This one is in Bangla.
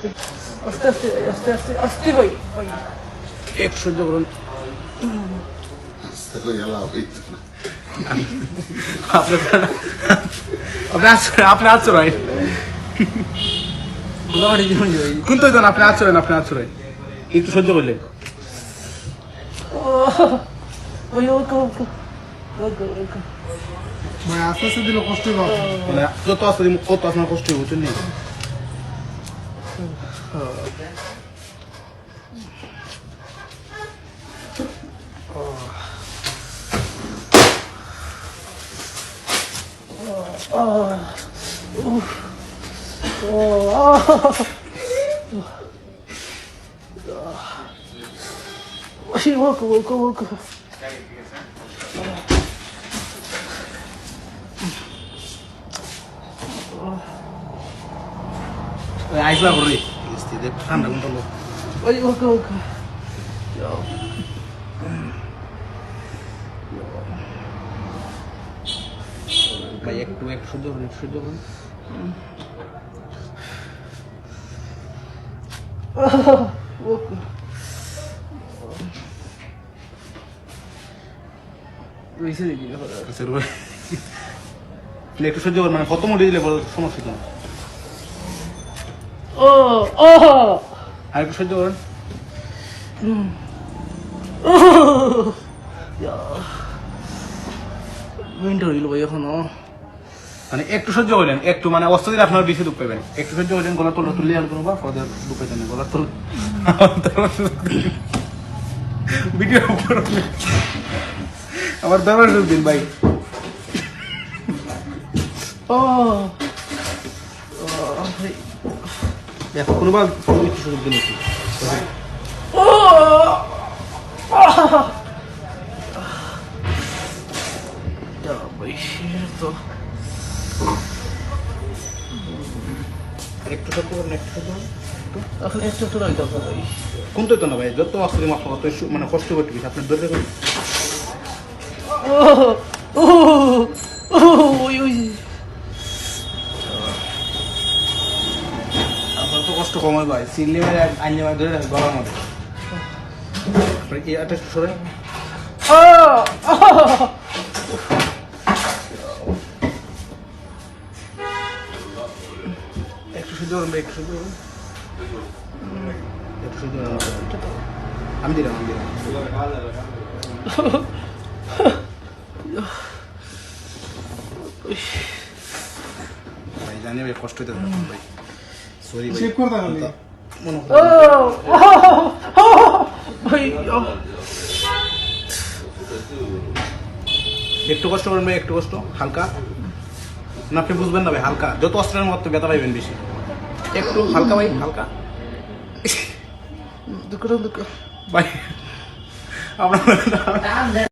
আস্তে আস্তে আস্তে আস্তে আস্তে আস্তে ভাই ভাই একটু সহ্য করুন। আপনি আপনি আচরেন আপনি দেন আপনি আচরেন একটু সহ্য করলেন আস্তে আস্তে দিলে কষ্ট হবে মানে যত আসতে কত আপনার কষ্ট হবে বুঝছেন নি? ওই ওকে ওকে ওকে ওই আইসলা করে ঠান্ডা লোক ওই ওকে ওকে ভাই একটু সহ্য করুন সহ্য দেখি একটু সহ্য মানে কত মোটে দিলে সমস্যা কেন ও ও আর একটু সহ্য করুন। মিনিট হইল ভাই এখনও। মানে একটু সহ্য করলেন একটু মানে অস্ত্র দিলে আপনার বেশি দুঃখ পাবেন। একটু সহ্য করলেন গলার তলটা তুললে আর কোনো বা পদের দুঃখ পাইতেন গলার তল ভিডিও আমার দরবার দিন ভাই। ও দেখো কোনোবার একটু সুযোগ একটু ও ভাই তো না যত দিন আপনার তত মানে কষ্ট করতে বেশি আপনার ধরে ও ও ও ওই ওই আপনার তো কষ্ট কম হয় ভাই সিনলে মেরে আইনে মারে ধরে গলার মধ্যে। আটা সরে? ও! একটু ভাই, একটু সহ্য একটু সহ্য আমি দিলাম আমি দিলাম। জানি ভাই কষ্ট থাকুন ভাই। সরি ভাই চেক করে দেখালি মনে ও হয় একটু কষ্ট করবেন ভাই একটু কষ্ট হালকা না আপনি বুঝবেন না ভাই হালকা যত অস্ত্রের মতো ব্যথা পাইবেন বেশি একটু হালকা ভাই হালকা দুঃখ দুঃখ ভাই আমরা